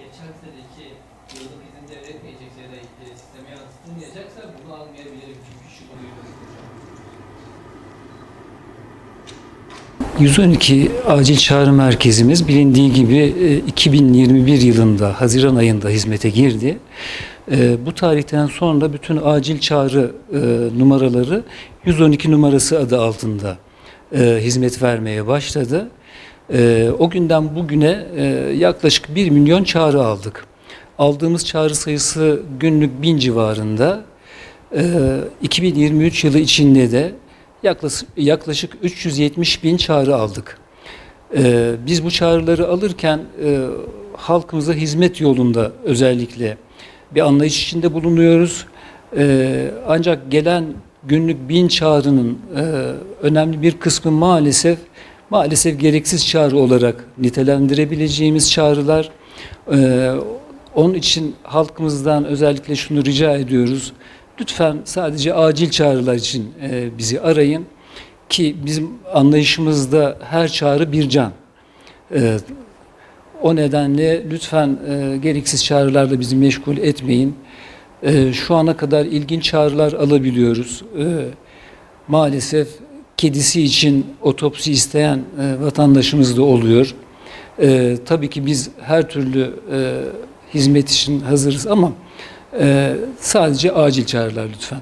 geçen seneki yıllık izin devlet verecekse ya da e, sisteme yansıtılmayacaksa bunu almayabilirim çünkü şu oluyor. 112 acil çağrı merkezimiz bilindiği gibi e, 2021 yılında Haziran ayında hizmete girdi. E, Bu tarihten sonra bütün acil çağrı e, numaraları 112 numarası adı altında e, hizmet vermeye başladı. E, O günden bugüne e, yaklaşık 1 milyon çağrı aldık. Aldığımız çağrı sayısı günlük 1000 civarında. E, 2023 yılı içinde de yaklaşık, yaklaşık 370 bin çağrı aldık. Ee, biz bu çağrıları alırken e, halkımıza hizmet yolunda özellikle bir anlayış içinde bulunuyoruz. Ee, ancak gelen günlük bin çağrının e, önemli bir kısmı maalesef maalesef gereksiz çağrı olarak nitelendirebileceğimiz çağrılar. Ee, onun için halkımızdan özellikle şunu rica ediyoruz. Lütfen sadece acil çağrılar için e, bizi arayın ki bizim anlayışımızda her çağrı bir can. E, o nedenle lütfen e, gereksiz çağrılarla bizi meşgul etmeyin. E, şu ana kadar ilginç çağrılar alabiliyoruz. E, maalesef kedisi için otopsi isteyen e, vatandaşımız da oluyor. E, tabii ki biz her türlü e, hizmet için hazırız ama ee, sadece acil çağrılar lütfen.